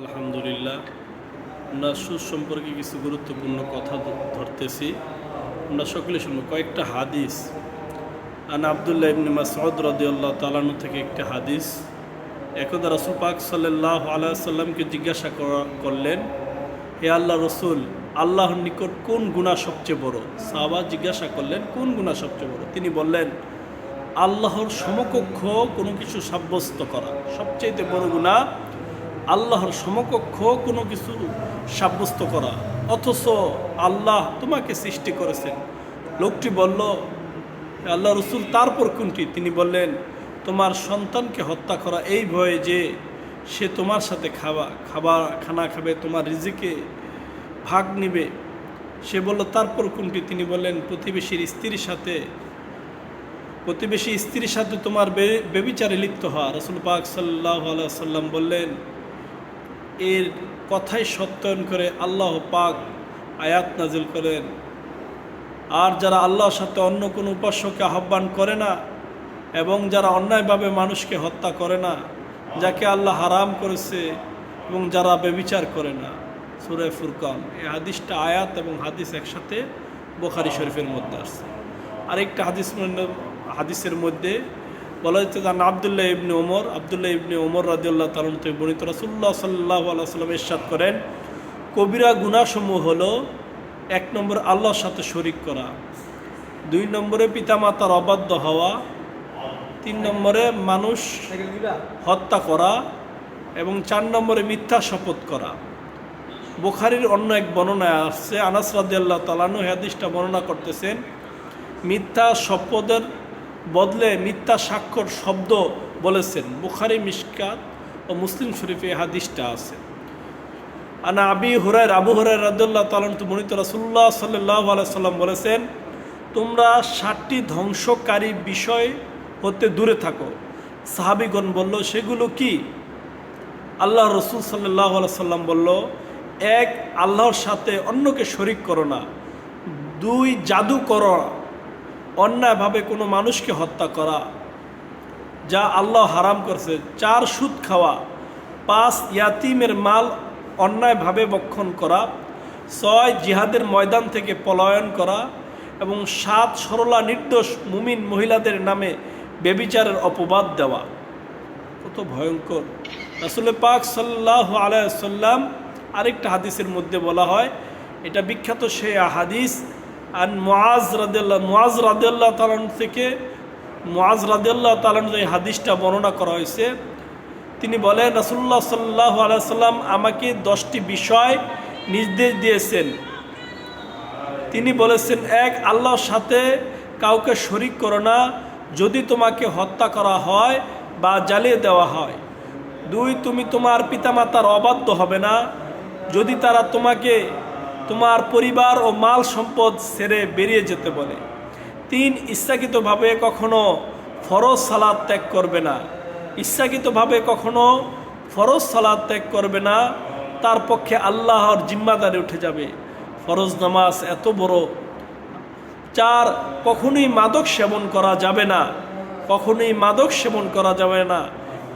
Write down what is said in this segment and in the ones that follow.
আলহামদুলিল্লাহ আমরা সুদ সম্পর্কে কিছু গুরুত্বপূর্ণ কথা ধরতেছি। আমরা সকলে শুনব। কয়েকটা হাদিস। আন আবদুল্লাহ ইবনে মাসউদ রাদিয়াল্লাহু তাআলাহু থেকে একটা হাদিস। একদা রাসূল পাক সাল্লাল্লাহু আলাইহি সাল্লামকে জিজ্ঞাসা করা করলেন, হে আল্লাহ রসুল, আল্লাহর নিকট কোন গুনাহ সবচেয়ে বড়? সাহাবা জিজ্ঞাসা করলেন, কোন গুনাহ সবচেয়ে বড়? তিনি বললেন, আল্লাহর সমকক্ষ কোনো কিছু সাব্যস্ত করা। সবচেয়ে বড় গুনাহ আল্লাহর সমকক্ষ কোনো কিছু সাব্যস্ত করা। অথচ আল্লাহ তোমাকে সৃষ্টি করেছেন। লোকটি বলল আল্লাহ রসুল, তারপর কোনটি? তিনি বললেন, তোমার সন্তানকে হত্যা করা এই ভয়ে যে সে তোমার সাথে খাওয়া খাবার খানা খাবে, তোমার রিজিকে ভাগ নিবে। সে বলল, তারপর কোনটি? তিনি বললেন, প্রতিবেশীর স্ত্রীর সাথে প্রতিবেশী স্ত্রীর সাথে তোমার বেবিচারে লিপ্ত হওয়া। রসুল পাক সাল্লাহ সাল্লাম বললেন এর কথাই সত্যায়ন করে আল্লাহ পাক আয়াত নাজিল করেন। আর যারা আল্লাহর সাথে অন্য কোনো উপাস্যকে আহ্বান করে না এবং যারা অন্যায়ভাবে মানুষকে হত্যা করে না, যাকে আল্লাহ হারাম করেছে এবং যারা বেবিচার করে না, সুরে ফুরকান। এই হাদিসটা আয়াত এবং হাদিস একসাথে বোখারি শরীফের মধ্যে আসছে। আরেকটা হাদিস হাদিসের মধ্যে বলা হচ্ছে যে আবদুল্লাহ ইবনে ওমর, আবদুল্লাহ ইবনে ওমর রাজিউল্লাহ তালন থেকে বর্ণিত রাসুল্লাহ সাল্লাহ আল্লাহ ইরশাদ করেন, কবিরা গুণাসমূহ হলো এক নম্বর আল্লাহর সাথে শরিক করা, দুই নম্বরে পিতামাতার অবাধ্য হওয়া, তিন নম্বরে মানুষ হত্যা করা এবং চার নম্বরে মিথ্যা শপথ করা। বুখারির অন্য এক বর্ণনায় আসছে, আনাস রাদিয়াল্লাহ তালানু হাদিসটা বর্ণনা করতেছেন, মিথ্যা শপথের বদলে মিথ্যা স্বাক্ষর শব্দ বলেছেন বুখারি মিসকাত ও মুসলিম শরীফে হাদিসটা আছে। আনা আবি হুরায় আবু হুরায় রাদুল্লাহ তালন মনিত রাসুল্লাহ সাল্লাহ সাল্লাম বলেছেন, তোমরা ষাটটি ধ্বংসকারী বিষয় হতে দূরে থাকো। সাহাবিগণ বলল, সেগুলো কি? আল্লাহ রসুল সাল্লাহ সাল্লাম বলল, এক, আল্লাহর সাথে অন্যকে শরিক করো না। দুই, জাদু করো অন্যায়ভাবে কোনো মানুষকে হত্যা করা, যা আল্লাহ হারাম করছে, চার সুদ খাওয়া, পাঁচ ইয়াতিমের মাল অন্যায়ভাবে বক্ষণ করা, ছয় জিহাদের ময়দান থেকে পলায়ন করা এবং সাত সরলা নির্দোষ মুমিন মহিলাদের নামে বেবিচারের অপবাদ দেওয়া। কত ভয়ঙ্কর। আসলে পাক সাল্লাহ আলাইসাল্লাম আরেকটা হাদিসের মধ্যে বলা হয়, এটা বিখ্যাত সে হাদিস আর মোয়াজ রাদেল্লাহ মোয়াজ রাদেল্লাহ তালন থেকে মোয়াজ রাদেল্লাহ তালন এই হাদিসটা বর্ণনা করা হয়েছে, তিনি বলেন রাসুল্লাহ সাল্লাহ আলাইসাল্লাম আমাকে দশটি বিষয় নির্দেশ দিয়েছেন। তিনি বলেছেন, এক, আল্লাহর সাথে কাউকে শরিক করো না, যদি তোমাকে হত্যা করা হয় বা জ্বালিয়ে দেওয়া হয়। দুই, তুমি তোমার পিতামাতার অবাধ্য হবে না, যদি তারা তোমাকে তোমার পরিবার ও মাল সম্পদ ছেড়ে বেরিয়ে যেতে বলে। তিন, ইচ্ছাকৃতভাবে কখনো ফরজ সালাদ ত্যাগ করবে না। ইচ্ছাকৃতভাবে কখনো ফরজ সালাদ ত্যাগ করবে না, তার পক্ষে আল্লাহর জিম্মাদারে উঠে যাবে। ফরজ নামাজ এত বড়। চার, কখনোই মাদক সেবন করা যাবে না। কখনোই মাদক সেবন করা যাবে না।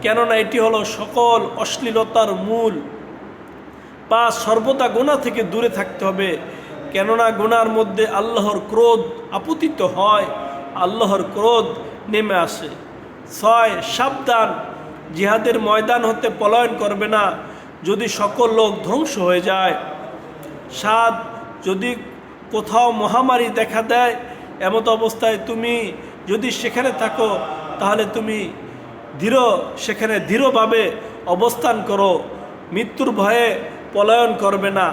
কেননা এটি হলো সকল অশ্লীলতার মূল পাঁচ সর্বদা গোনা থেকে দূরে থাকতে হবে। কেননা গোনার মধ্যে আল্লাহর ক্রোধ আপতিত হয়, আল্লাহর ক্রোধ নেমে আসে। ছয়, সাবধান, জিহাদের ময়দান হতে পলায়ন করবে না, যদি সকল লোক ধ্বংস হয়ে যায়। সাত, যদি কোথাও মহামারী দেখা দেয়, এমত অবস্থায় তুমি যদি সেখানে থাকো, তাহলে তুমি ধীর, সেখানে দৃঢ়ভাবে অবস্থান করো। মৃত্যুর ভয়ে পলায়ন করবে না।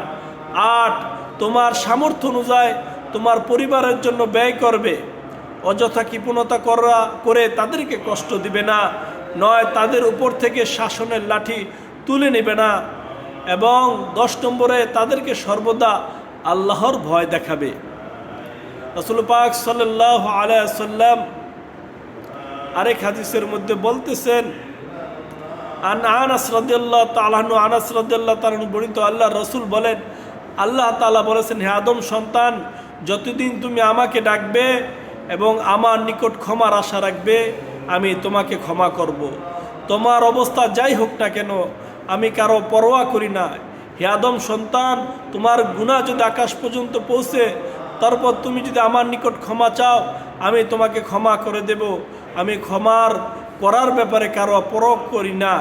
আট, তোমার সামর্থ্য অনুযায়ী তোমার পরিবারের জন্য ব্যয় করবে। অযথা কৃপণতা করা করে তাদেরকে কষ্ট দিবে না। নয়, তাদের উপর থেকে শাসনের লাঠি তুলে নেবে না। এবং দশ নম্বরে তাদেরকে সর্বদা আল্লাহর ভয় দেখাবে। রসুল পাক সাল্লাহ আলাইসাল্লাম আরেক হাদিসের মধ্যে বলতেছেন আন আনাস রাদিয়াল্লাহ তালাহনু আনাস রাদিয়াল্লাহ তালাহনু বর্ণিত, আল্লাহ রসুল বলেন, আল্লাহ তালা বলেছেন, হে আদম সন্তান, যতদিন তুমি আমাকে ডাকবে এবং আমার নিকট ক্ষমার আশা রাখবে, আমি তোমাকে ক্ষমা করব। তোমার অবস্থা যাই হোক না কেন, আমি কারও পরোয়া করি না হে আদম সন্তান, তোমার গুণা যদি আকাশ পর্যন্ত পৌঁছে, তারপর তুমি যদি আমার নিকট ক্ষমা চাও, আমি তোমাকে ক্ষমা করে দেব আমি ক্ষমার করার ব্যাপারে কারও পরক করি না।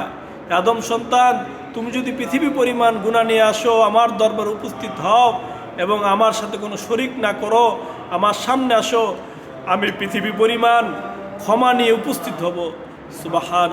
আদম সন্তান, তুমি যদি পৃথিবী পরিমাণ গুণা নিয়ে আসো, আমার দরবার উপস্থিত হও এবং আমার সাথে কোনো শরিক না করো, আমার সামনে আসো, আমি পৃথিবী পরিমাণ ক্ষমা নিয়ে উপস্থিত হব। সুবাহান